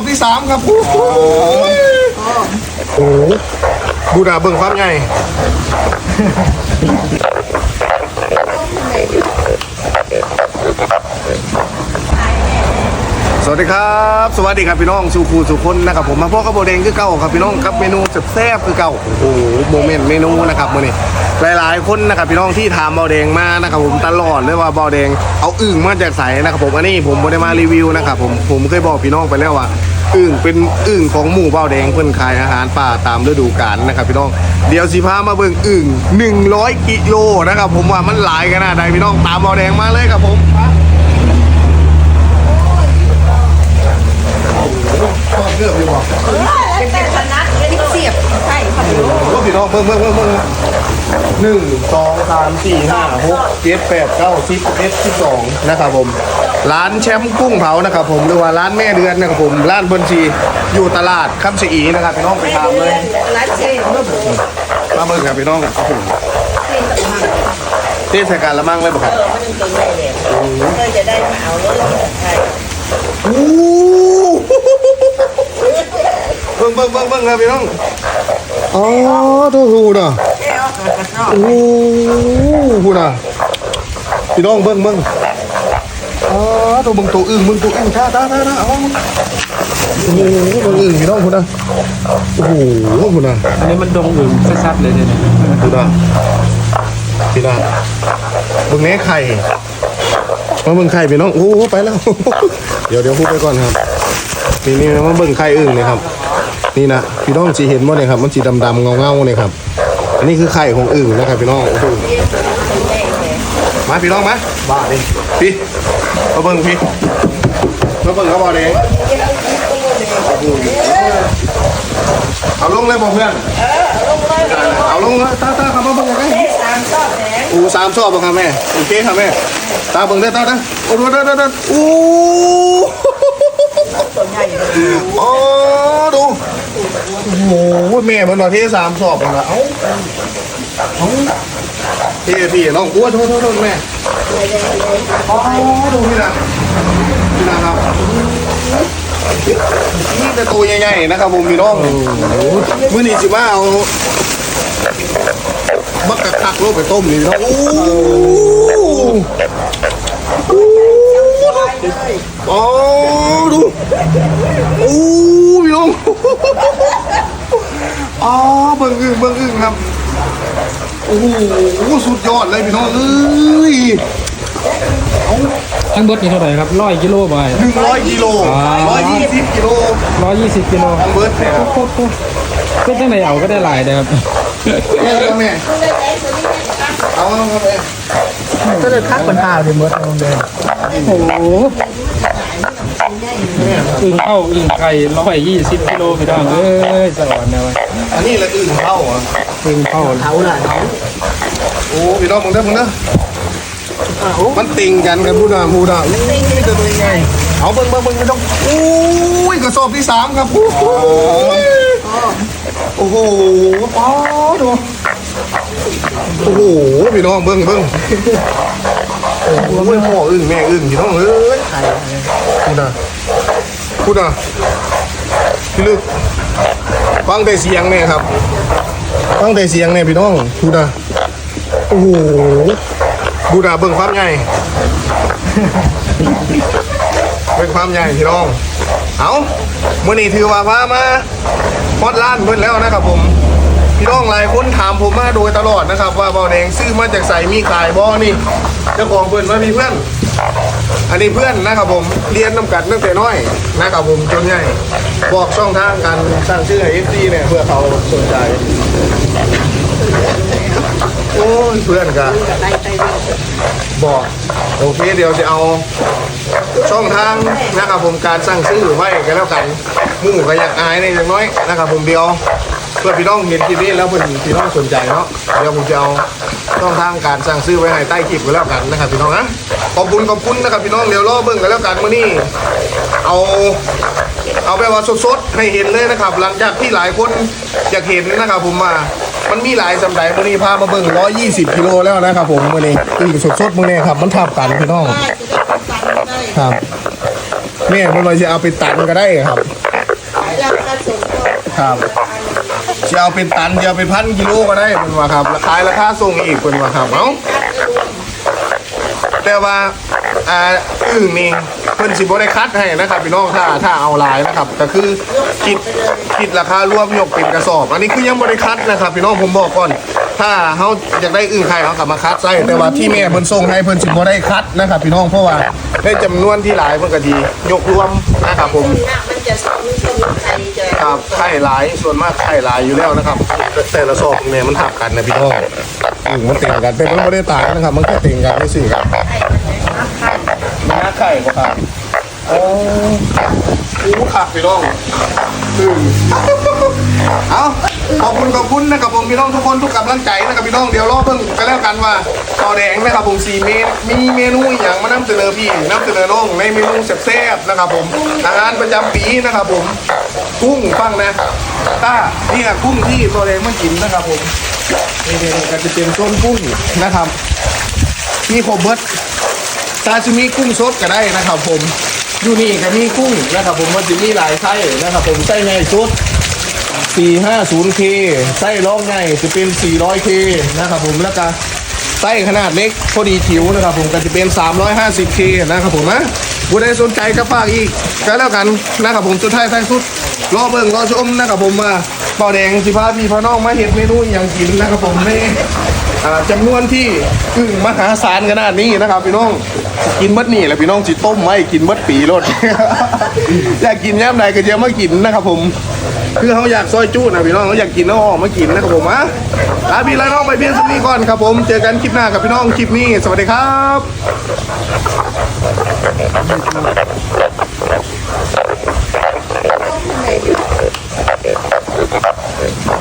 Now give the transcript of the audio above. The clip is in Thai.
อบที่สามครับโอ้โหโอ้โหบูดาเบิ่งความใหญ่สวัสดีครับ สวัสดีครับพี่น้องสุขูสุคนนะครับผมมาพ่อข้าวโบแดงคือเก่าครับพี่น้องกับเมนูแซ่บๆคือเก่าโอ้โหโมเมนต์เมนูนะครับมื่อนี้ หลาย ๆ คนนะครับพี่น้องที่ถามเบาแดงมานะครับผมตลอดเลยว่าเบาแดงเอาอึ่งมาจากใสนะครับผมอันนี้ผมไม่ได้มารีวิวนะครับผมผมเคยบอกพี่น้องไปแล้วว่าอึ่งเป็นอึ่งของหมู่เบาแดงเพิ่นขายอาหารป่าตามฤดูกาลนะครับพี่น้องเดี๋ยวสิพามาเบิ่งอึ่ง100กิโลนะครับผมว่ามันหลายขนาดใดพี่น้องตามเบาแดงมาเลยครับผมชอบเลือกดีกว่าเป็นคณะเป็นเสียบใช่ค่ะก็พี่น้องเพิ่มเพิ่มเพิ่มเพิ่ม หนึ่งสองสามสี่ห้าหกเจ็ดแปดเก้าสิบเอ็ดสิบสองนะครับผม ร้านแชมป์กุ้งเผานะครับผมหรือว่าร้านแม่เดือนนะครับผมร้านบนชีอยู่ตลาดคำสีอีนะครับพี่น้องไปตามเลยร้านเชฟมาเบิ่งครับพี่น้องโอ้โหเทศกาลละมั่งเลยบ่ครับเออมันยังเป็นได้เลยเคยจะได้มาเอาเลยใช่โอ้เบิ่งเบิ่งเบิ่งเบิ่งครับพี่น้องอ๋อตัวหูน่ะเอ้อ กระสอบโอ้หูน่ะพี่น้องเบิ่งเบิ่งอ๋อตัวเบิ่งตัวอึ่งเบิ่งตัวอึ่งท่าท่าท่าท่าเอาโอ้โหตัวอึ่งพี่น้องคุณน่ะโอ้โหคุณน่ะอันนี้มันดงอื่นชัดๆเลยเนี่ยคุณน่ะพี่น่ะเบิ่งแหน่ไข่มาเบิ่งไข่พี่น้องโอ้โหไปแล้ว เดี๋ยวเดี๋ยวพูดไปก่อนครับนี่นี่มาเบิ่งไข่อึ่งเลยครับ นี่นะพี่น้องสีเห็นมั้เนี่ยครับ มันสีดำๆเงาๆเนี่ยครับ อันนี้คือไข่ของอึ่งนะครับพี่น้องโอ้โหมาพี่น้องมาบ้าดิพี่มาเบิ่งพี่มาเบิ่งเขาบอกเองเอาลงเลยบอกเพื่อนเอาลงเลยตาตาครับมาเบิ่งกันสามชอบแหงโอ้สามชอบป่ะครับแม่โอเคครับแม่ตาเบิ่งได้อตาตาโอ้ดูเด้อเด้อเด้อโอ้ ตัวใหญ่เลยอ๋อดูโอ้โหแม่มันมาเทสามสอบเลยนะเอ้าเอ้าเทพี่น้องกลัวโทษโทษโทษแม่อ๋อดูพี่นะพี่นะครับนี่แต่ตัวใหญ่ๆนะครับผมพี่น้องมื้อนี้สิมาเอาบักกะคักโลกไปต้มนี่น้องโอ้ อ้อ๋อดูโอ้พี่น้องอ๋อเบิ่งอึ่งเบิ่งอึ่งครับ โอ้โหสุดยอดเลยพี่น้องเอ้ยทั้งเบิร์ดนี่เท่าไหร่ครับร้อยกิโลบายหนึ่งร้อยกิโลร้อยยี่สิบกิโลร้อยยี่สิบกิโลทั้งเบิร์ดเนี่ยครับโคตรเป็นจังไหนเอาก็ได้หลายนะครับแม่ครับแม่เอาครับแม่ ก็เลยคักปัญหาเลยมดโรงเรียนโอ้โหอึ่งเข้าอึ่งไข่ร้อยยี่สิบกิโลพี่น้องเอ้ยสวรรค์นะวะอันนี้ละอึ่งเข้าอะอึ่งเข้าเอาล่ะเอาโอ้พี่น้องมึงเด้อมึงเด้อมันติงกันกันพูดนะพูดนะอุ้ยจะตัวยังไงเอาเบิ่งเบิ่งเบิ่งพี่น้องอุ้ยกระสอบที่สามครับโอ้โหโอ้โหป๊อดู โอ้โหพี่น้องเบิ่งเบิ่งโอ้โหพ่ออึ่งแม่อึ่งพี่น้องเอ้ยพูดนะพูดนะพี่ลึกฟังแต่เสียงเนี่ยครับฟังแต่เสียงเนี่ยพี่น้องพูดนะโอ้โหบูดาเบิ่งความใหญ่เป็นความใหญ่พี่น้อง เอาเมื่อนี้ถือว่าพามาฮอดล้านเพิ่นแล้วนะครับผม พี่น้องหลายคนถามผมมาโดยตลอดนะครับ ว่าเบาแดงซื้อมาจากใส่มีขายบ่นี่เจ้าของเพิ่อนมามีเพื่อน อันนี้เพื่อนนะครับผมเรียนน้ำกัดตั้งแต่น้อยนะครับผมจนใหญ่บอกช่องทางการสร้างชื่อให้เอฟซีเนี่ยเพื่อเขาสนใจโอ้ยเพื่อนกันบอกโอเคเดี๋ยวจะเอาช่องทางนะครับผมการสั่งซื้อไว้กันแล้วกันมู่ก็อยากอายในอย่างน้อยนะครับผมเดียว เพื่อพี่น้องเห็นคลิปนี้แล้วเพื่อนพี่น้องสนใจเนาะเดี๋ยวผมจะเอาช่องทางการสั่งซื้อไว้ให้ใต้คลิปกันแล้วกันนะครับพี่น้องนะขอบคุณขอบคุณนะครับพี่น้องเดี๋ยวรอเบิ่งกันแล้วกันมื่อนี้เอาเอาแบบว่าสดๆให้เห็นเลยนะครับ หลังจากที่หลายคนอยากเห็นนะครับผมมามันมีหลายสำหรับมื่อนี้พามาเบิ่ง120กิโลแล้วนะครับผมมื่อนี้อือสดๆมื่อนี้ครับ มันทับกันพี่น้องครับแม่มันเลยจะเอาไปตันก็ได้ครับครับ จะเอาเป็นตันจะเอาเป็นพันกิโลก็ได้เป็นว่าครับราคายราคาส่งอีกเป็นว่าครับเอ้าแต่ว่าอ่าอึ่งนี่เพิ่นสิบ่ได้คัดให้นะครับพี่น้องถ้าถ้าเอาลายนะครับก็คือคิดคิดราคารวมยกเป็นกระสอบ อันนี้คือยังบ่ได้คัดนะครับพี่น้องผมบอกก่อน ถ้าเฮาอยากได้อึ่งไข่เฮากลับมาคัดใส่แต่ว่าที่แม่เพิ่นส่งให้เพิ่นสิบ่ได้คัดนะครับพี่น้องเพราะว่าได้จำนวนที่หลายเพิ่นก็ดียกรวมนะครับผม จะสูงสูงไทยจะครับไข่หลายส่วนมากไข่หลายอยู่แล้วนะครับ แต่ละซอกเนี่ยมันทับกันนะพี่น้องอืมมันเต่งกันแต่มันไม่ได้ต่างกันนะครับ มันแค่เต่งกันไม่สื่อครับมันน่าไข่ก็ครับโอ้โหขับพี่น้องอืม เอาขอบคุณขอบคุณนะครับผมพี่น้องทุกคนทุกกำลังใจนะครับพี่น้องเดี๋ยวรอเพิ่งกันแล้วกันว่าต่อแดงนะครับผมซีเมนมีเมนูอย่างมานำเสนอพี่นำเสนอน้องในเมนูแซ่บๆนะครับผมอาหารประจำปีนะครับผมกุ้งฟังนะต้านี่อะกุ้งที่ตัวแดงมากินนะครับผมนี่เดี๋ยวก็จะเป็นต้นกุ้งนะครับมีโคบเบิร์ดซาชิมิกุ้งสดก็ได้นะครับผมอยู่นี่ก็มีกุ้งนะครับผมมันจะมีหลายไส้นะครับผมไส้ในสุด 450K ไส้ร้องไงจะเป็น 400K นะครับผมแล้วก็ไส้ขนาดเล็กพอดีจิ๋วนะครับผมก็จะเป็น 350K นะครับผมนะผู้ใดสนใจก็ฝากอีกก็แล้วกันนะครับผมสุดท้ายท้ายสุด รอเบิ่งรอชมนะครับผมว่าเป่าแดงสิพาพี่พาน้องมาเห็นเมนูอย่างกินนะครับผมในอ่าจำนวนที่อึ้งมหาศาลขนาดนี้นะครับพี่น้องกินเมดนี่แหละพี่น้องจิต้มไว้กินเมดปีรถอยากกินย่ำใดก็จะมากินนะครับผม คือเขาอยากซอยจู้นะพี่น้องเขาอยากกินแล้วออกมากินนะครับผมอะลาพี่และน้องไปเพียงสักนี้ก่อนครับผม เจอกันคลิปหน้ากับพี่น้องคลิปนี้ สวัสดีครับ